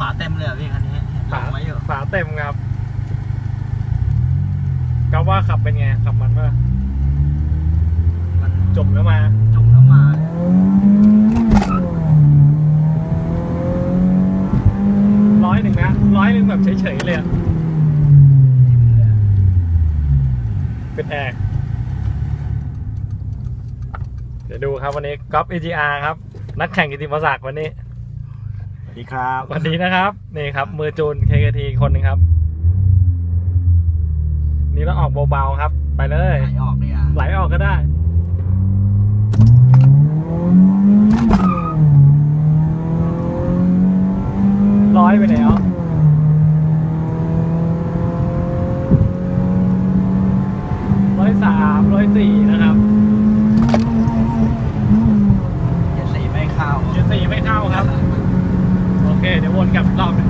ฝาเต็มเลยเหรอพี่คันนี้ฝาไว้อยู่ฝาเต็มครับก็ว่าขับเป็นไงขับมันป่ะมันจบแล้วมาจมแล้วมาเลยร้อยหนึ่งนะร้อยหนึ่งแบบเฉยๆเลยอะเป็นแอร์เดี๋ยวดูครับวันนี้ก๊อฟ AGR ครับ นักแข่งกิติมศักดิ์วันนี้ส วัสดีครับวันนี้นะครับนี่ครับ มือจูน KKT คนหนึ่งครับ นี่เราออกเบาๆครับ ไปเลย ไหลออกเลยอะไหลออกก็ได้ร้อยไปไหนอะร้อยสามร้อยสี่นะครับเจ็ดสี่ไม่เข้าเจ็ดสี่ไม่เข้าครับโอ เคเดี๋ยววนกลับรอบหนึง